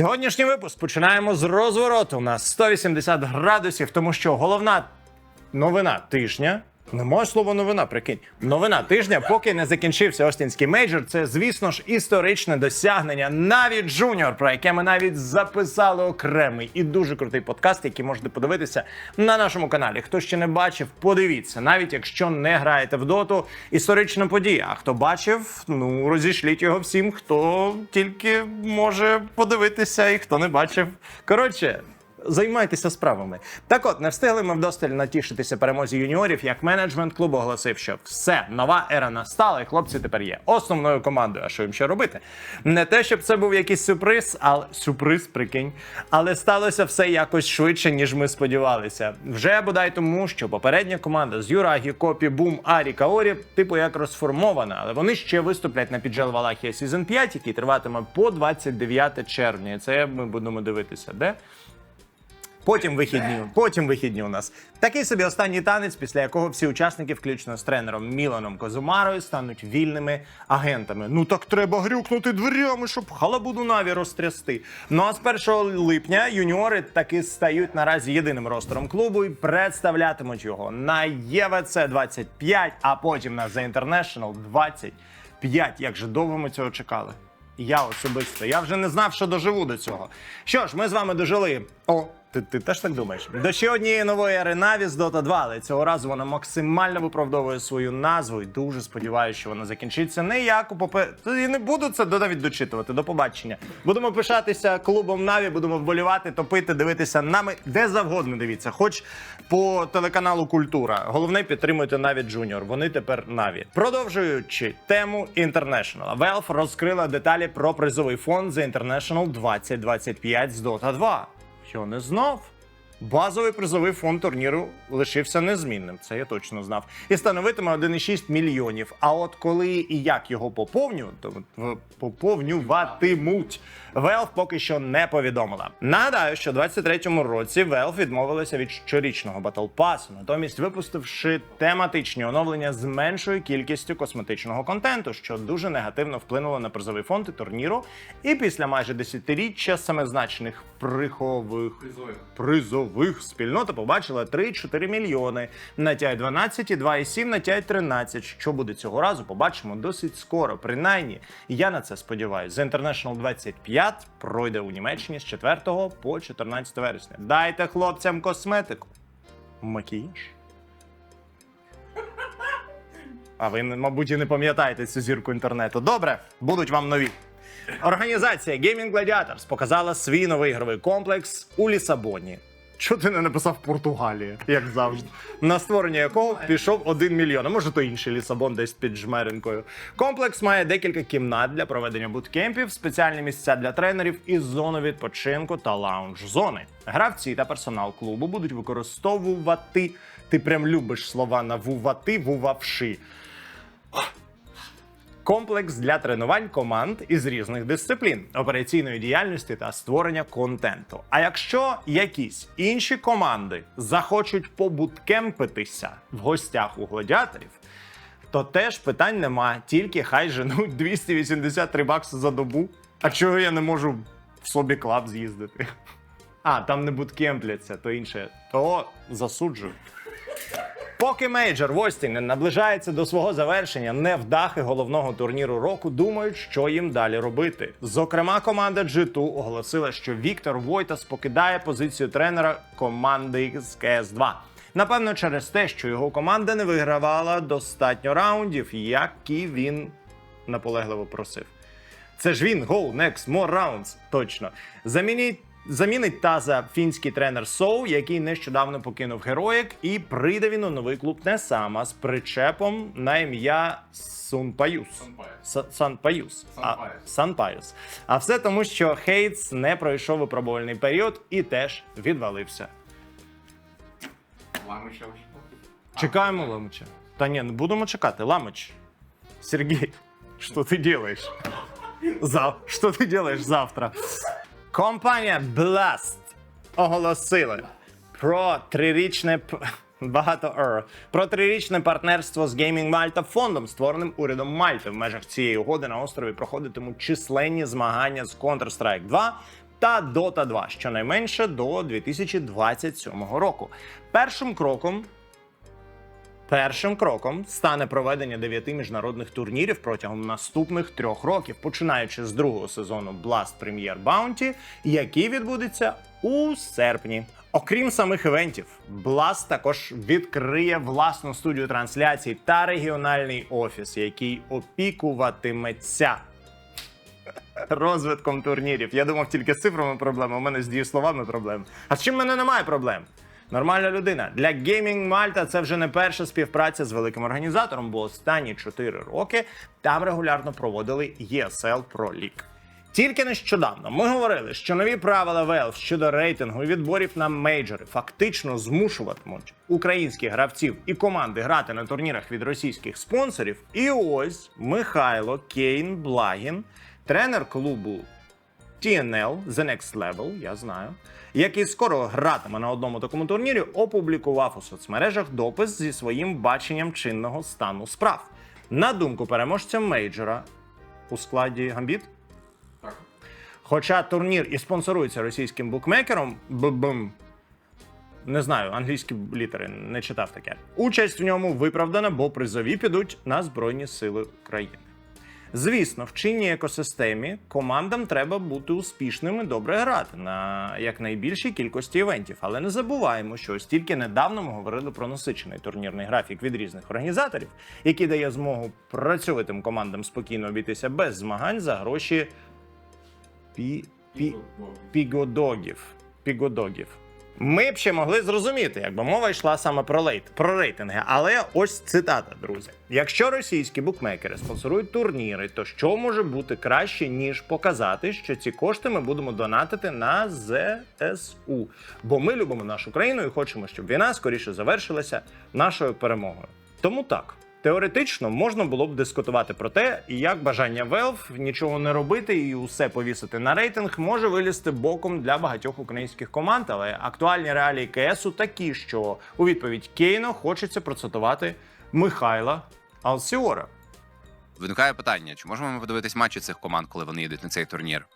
Сьогоднішній випуск починаємо з розвороту. на нас 180 градусів, тому що головна новина тижня. Немає слова новина, прикинь. Новина тижня, поки не закінчився Остінський мейджор. Це, звісно ж, історичне досягнення навіть Джуніор, про яке ми навіть записали окремий і дуже крутий подкаст, який можете подивитися на нашому каналі. Хто ще не бачив, подивіться, навіть якщо не граєте в доту, історична подія. А хто бачив, ну розішліть його всім, хто тільки може подивитися, і хто не бачив. Коротше. Займайтеся справами. Так от, не встигли ми вдосталь натішитися перемозі юніорів, як менеджмент клубу оголосив, що все, нова ера настала, і хлопці тепер є основною командою. А що їм ще робити? Не те, щоб це був якийсь сюрприз, але сюрприз, прикинь. Але сталося все якось швидше, ніж ми сподівалися. Вже бодай тому, що попередня команда з Юрагі, Копі, Бум, Арі, Каорі, типу як розформована, але вони ще виступлять на піджел Валахія Season 5, який триватиме по 29 червня. Це ми будемо дивитися. Де? Потім вихідні, потім вихідні у нас. Такий собі останній танець, після якого всі учасники, включно з тренером Міланом Козумарою, стануть вільними агентами. Ну так треба грюкнути дверями, щоб халабуду наві розтрясти. Ну а з 1 липня юніори таки стають наразі єдиним ростером клубу і представлятимуть його на ЄВЦ 25, а потім на The International 25. Як же довго ми цього чекали? Я особисто. Я вже не знав, що доживу до цього. Що ж, ми з вами дожили. О, ти, ти теж так думаєш? До ще однієї нової ери Наві з Dota 2, але цього разу вона максимально виправдовує свою назву і дуже сподіваюся, що вона закінчиться не як у попе. І не буду це навіть дочитувати. До побачення. Будемо пишатися клубом Наві, будемо вболівати, топити, дивитися нами де завгодно. Дивіться, хоч по телеканалу Культура. Головне підтримуйте Наві Джуніор. Вони тепер Наві. Продовжуючи тему International. Valve розкрила деталі про призовий фонд за International 2025 з Dota 2. Що не? Базовий призовий фонд турніру лишився незмінним, це я точно знав. І становитиме 1,6 мільйонів. А от коли і як його поповнювати, поповнюватимуть, Valve поки що не повідомила. Нагадаю, що у 23-му році Valve відмовилася від щорічного Battle Pass, натомість випустивши тематичні оновлення з меншою кількістю косметичного контенту, що дуже негативно вплинуло на призовий фонд і турніру. І після майже десятиріччя самозначних прихових Призових. Призових спільнота побачила 3-4 мільйони. На TI 12 і 2,7 на TI 13. Що буде цього разу, побачимо досить скоро. Принаймні, я на це сподіваюся. The International 25 пройде у Німеччині з 4 по 14 вересня. Дайте хлопцям косметику. Макіяж. А ви, мабуть, і не пам'ятаєте цю зірку інтернету. Добре, будуть вам нові. Організація Gaming Gladiators показала свій новий ігровий комплекс у Лісабоні. Чого ти не написав Португалія, як завжди, на створення якого пішов 1 мільйон, а може то інший Лісабон десь під жмеренкою. Комплекс має декілька кімнат для проведення буткемпів, спеціальні місця для тренерів і зону відпочинку та лаунж зони. Гравці та персонал клубу будуть використовувати. Ти прям любиш слова навувати, вувавши. Комплекс для тренувань команд із різних дисциплін, операційної діяльності та створення контенту. А якщо якісь інші команди захочуть побуткемпитися в гостях у гладіаторів, то теж питань нема, тільки хай женуть 283 бакси за добу. А чого я не можу в собі клаб з'їздити? А, там не буткемпляться, то інше. То засуджую. Поки мейджор Остіні наближається до свого завершення, невдахи головного турніру року думають, що їм далі робити. Зокрема, команда G2 оголосила, що Віктор Войтас покидає позицію тренера команди з КС 2 Напевно, через те, що його команда не вигравала достатньо раундів, як і він наполегливо просив. Це ж він, go, next, more rounds. Точно. Замініть. Замінить таза фінський тренер Соу, який нещодавно покинув героїк, і прийде він у новий клуб не сам, а з причепом на ім'я Сунпаюс. Санпаюс. Санпаюс. А все тому, що Хейтс не пройшов випробувальний період і теж відвалився. Ламича. Чекаємо Ламича. Та ні, не будемо чекати. Ламич. Сергій, що ти? Зав... Що ти делаєш завтра? Компанія Blast оголосила про трирічне багато «р», про трирічне партнерство з Gaming Malta фондом, створеним урядом Мальти. В межах цієї угоди на острові проходитимуть численні змагання з Counter-Strike 2, та Dota 2, щонайменше до 2027 року. Першим кроком Першим кроком стане проведення дев'яти міжнародних турнірів протягом наступних трьох років, починаючи з другого сезону Blast Premier Bounty, який відбудеться у серпні. Окрім самих івентів, Blast також відкриє власну студію трансляцій та регіональний офіс, який опікуватиметься розвитком турнірів. Я думав, тільки з цифрами проблема. У мене з дієсловами проблеми. А з чим в мене немає проблем? Нормальна людина. Для Gaming Malta це вже не перша співпраця з великим організатором, бо останні 4 роки там регулярно проводили ESL Pro League. Тільки нещодавно ми говорили, що нові правила Valve щодо рейтингу і відборів на мейджори фактично змушуватимуть українських гравців і команди грати на турнірах від російських спонсорів. І ось Михайло Кейн Благін, тренер клубу TNL The Next Level, я знаю, який скоро гратиме на одному такому турнірі, опублікував у соцмережах допис зі своїм баченням чинного стану справ. На думку переможця мейджора у складі Гамбіт. Хоча турнір і спонсорується російським букмекером, ббм, не знаю, англійські літери не читав таке. Участь в ньому виправдана, бо призові підуть на Збройні Сили України. Звісно, в чинній екосистемі командам треба бути успішними, добре грати на якнайбільшій кількості івентів. Але не забуваємо, що ось тільки недавно ми говорили про насичений турнірний графік від різних організаторів, який дає змогу працьовитим командам спокійно обійтися без змагань за гроші пі, пі, пігодогів. Пігодогів. Ми б ще могли зрозуміти, якби мова йшла саме про лейт, про рейтинги. Але ось цитата, друзі. Якщо російські букмекери спонсорують турніри, то що може бути краще, ніж показати, що ці кошти ми будемо донатити на ЗСУ? Бо ми любимо нашу країну і хочемо, щоб війна скоріше завершилася нашою перемогою. Тому так. Теоретично можна було б дискутувати про те, як бажання Valve нічого не робити і усе повісити на рейтинг може вилізти боком для багатьох українських команд. Але актуальні реалії КСу такі, що у відповідь Кейно хочеться процитувати Михайла Алсіора. Виникає питання: чи можемо ми подивитись матчі цих команд, коли вони їдуть на цей турнір?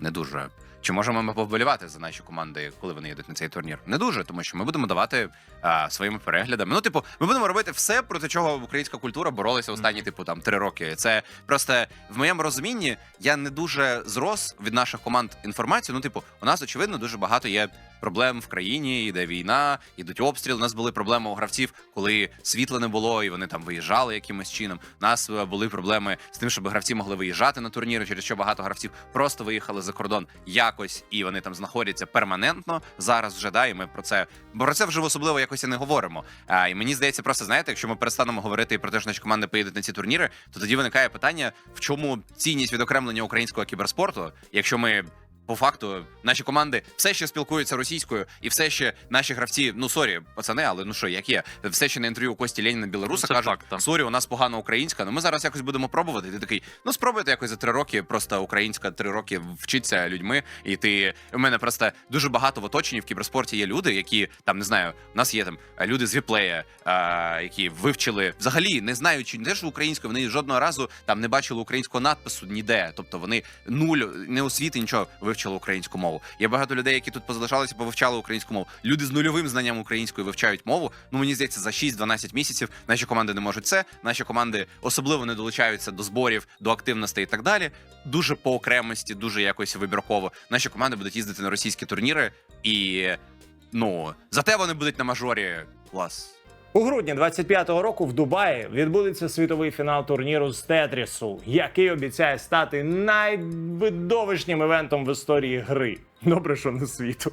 Не дуже. Чи можемо ми повболівати за наші команди, коли вони їдуть на цей турнір? Не дуже, тому що ми будемо давати а, своїми переглядами. Ну, типу, ми будемо робити все, проти чого українська культура боролася останні, типу, там три роки. Це просто в моєму розумінні я не дуже зрос від наших команд інформацію. Ну, типу, у нас очевидно дуже багато є проблем в країні, йде війна, ідуть обстріли. У нас були проблеми у гравців, коли світла не було, і вони там виїжджали якимось чином. У нас е, були проблеми з тим, щоб гравці могли виїжджати на турніри, через що багато гравців просто виїхали за кордон якось, і вони там знаходяться перманентно. Зараз вже да, і ми про це бо про це вже особливо якось і не говоримо. А, і мені здається, просто знаєте, якщо ми перестанемо говорити про те, що наші команди поїдуть на ці турніри, то тоді виникає питання, в чому цінність відокремлення українського кіберспорту, якщо ми. По факту наші команди все ще спілкуються російською, і все ще наші гравці, ну сорі, пацани, але ну що, як є, все ще на інтерв'ю Кості Леніна Білоруса Ну, кажуть, факт, сорі, у нас погана українська. Ну ми зараз якось будемо пробувати. І ти такий, ну спробуйте якось за три роки. Просто українська три роки вчиться людьми. І ти у мене просто дуже багато в оточенні в кіберспорті є люди, які там не знаю, у нас є там люди з віплея, а, які вивчили взагалі, не знаючи не що українською, вони жодного разу там не бачили українського надпису ніде. Тобто вони нуль не освіти, нічого вивчили українську мову. Є багато людей, які тут позалишалися, повивчали українську мову. Люди з нульовим знанням української вивчають мову. Ну мені здається, за 6-12 місяців наші команди не можуть це. Наші команди особливо не долучаються до зборів, до активностей і так далі. Дуже по окремості, дуже якось вибірково. Наші команди будуть їздити на російські турніри, і ну зате вони будуть на мажорі. Клас. У грудні 25-го року в Дубаї відбудеться світовий фінал турніру з Тетрісу, який обіцяє стати найвидовищним івентом в історії гри. Добре, що не світу.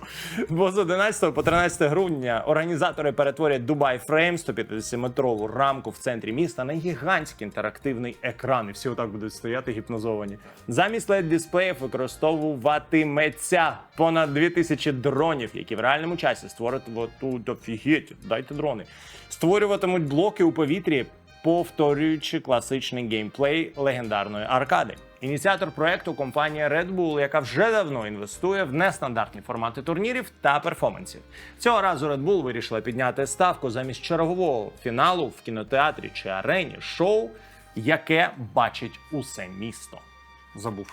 Бо з 11 по 13 грудня організатори перетворять Дубай Фрейм 150-метрову рамку в центрі міста на гігантський інтерактивний екран. І всі отак будуть стояти гіпнозовані. Замість led дисплеїв використовуватиметься понад 2000 дронів, які в реальному часі створять тут офігеть, дайте дрони. Створюватимуть блоки у повітрі, повторюючи класичний геймплей легендарної аркади. Ініціатор проекту компанія Red Bull, яка вже давно інвестує в нестандартні формати турнірів та перформансів. Цього разу Red Bull вирішила підняти ставку замість чергового фіналу в кінотеатрі чи арені шоу, яке бачить усе місто. Забув.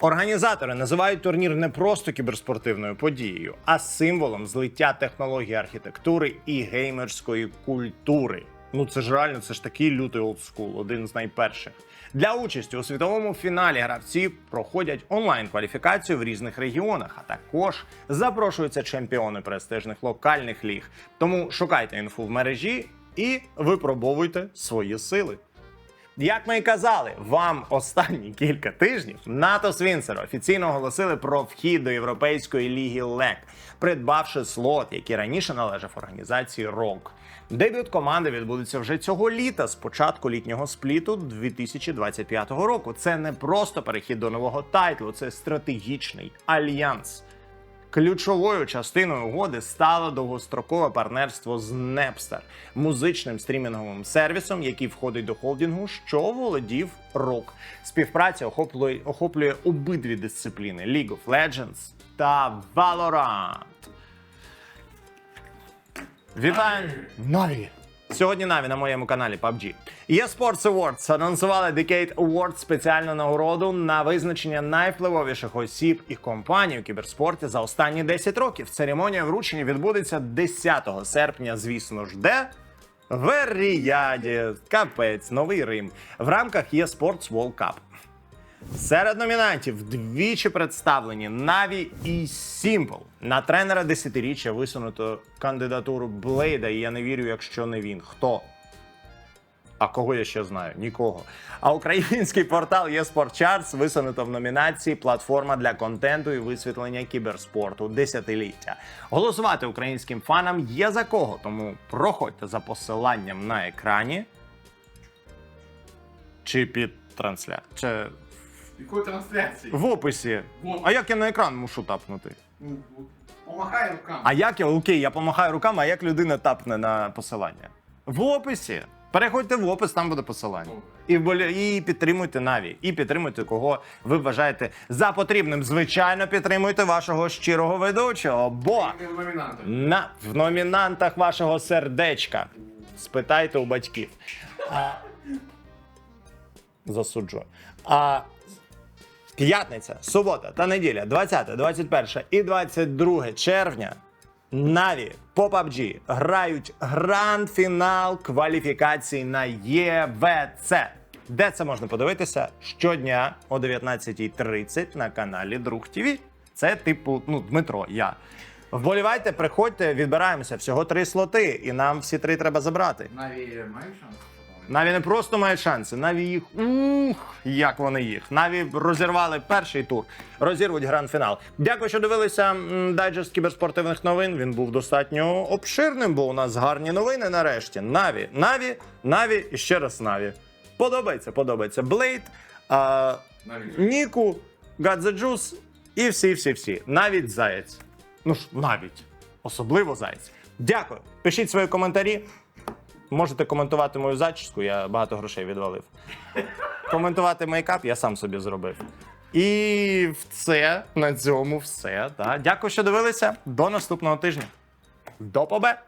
Організатори називають турнір не просто кіберспортивною подією, а символом злиття технологій архітектури і геймерської культури. Ну це ж реально, це ж такий лютий олдскул, один з найперших. Для участі у світовому фіналі гравці проходять онлайн кваліфікацію в різних регіонах, а також запрошуються чемпіони престижних локальних ліг. Тому шукайте інфу в мережі і випробовуйте свої сили. Як ми і казали, вам останні кілька тижнів НАТО Свінцер офіційно оголосили про вхід до Європейської ліги ЛЕК, придбавши слот, який раніше належав організації РОК. Дебют команди відбудеться вже цього літа, з початку літнього спліту 2025 року. Це не просто перехід до нового тайтлу, це стратегічний альянс. Ключовою частиною угоди стало довгострокове партнерство з Napster, музичним стрімінговим сервісом, який входить до холдингу, що володів рок. Співпраця охоплює, охоплює обидві дисципліни: League of Legends та Valorant. Вітаю! Наві! Сьогодні Наві на моєму каналі PUBG. eSports Awards анонсували Decade Awards спеціальну нагороду на визначення найвпливовіших осіб і компаній у кіберспорті за останні 10 років. Церемонія вручення відбудеться 10 серпня, звісно ж, де? В Ріяді, капець, Новий Рим в рамках eSports World Cup. Серед номінантів двічі представлені Наві і Simple. На тренера десятиріччя висунуто кандидатуру Блейда, і я не вірю, якщо не він. Хто? А кого я ще знаю? Нікого. А український портал eSport Charts висунуто в номінації Платформа для контенту і висвітлення кіберспорту десятиліття. Голосувати українським фанам є за кого, тому проходьте за посиланням на екрані чи під трансляцією. Чи Якої трансляції? в описі. В А як я на екран мушу тапнути? Ну, Помахай руками. А як я окей, я помахаю руками, а як людина тапне на посилання? В описі. Переходьте в опис, там буде посилання. І, і підтримуйте Наві, і підтримуйте кого ви вважаєте за потрібним. Звичайно, підтримуйте вашого щирого ведучого, бо Ти на в номінантах вашого сердечка спитайте у батьків. А... Засуджую. А п'ятниця, субота та неділя, 20, 21 і 22 червня. Наві по PUBG грають гранд-фінал кваліфікацій на ЄВЦ. Де це можна подивитися щодня о 19.30 на каналі Друг ТВ. Це типу, ну, Дмитро, я. Вболівайте, приходьте, відбираємося. Всього три слоти, і нам всі три треба забрати. Наві мають шанс? Наві не просто мають шанси, Наві їх ух, як вони їх. Наві розірвали перший тур, розірвуть гранд-фінал. Дякую, що дивилися дайджест кіберспортивних новин. Він був достатньо обширним, бо у нас гарні новини нарешті. Наві, Наві, Наві і ще раз Наві. Подобається, подобається. Блейд, а, Ніку, Juice і всі, всі, всі. Навіть Заєць. Ну ж, навіть. Особливо Заєць. Дякую. Пишіть свої коментарі. Можете коментувати мою зачіску, я багато грошей відвалив. Коментувати мейкап я сам собі зробив. І це на цьому все. Та. Дякую, що дивилися. До наступного тижня. До побе!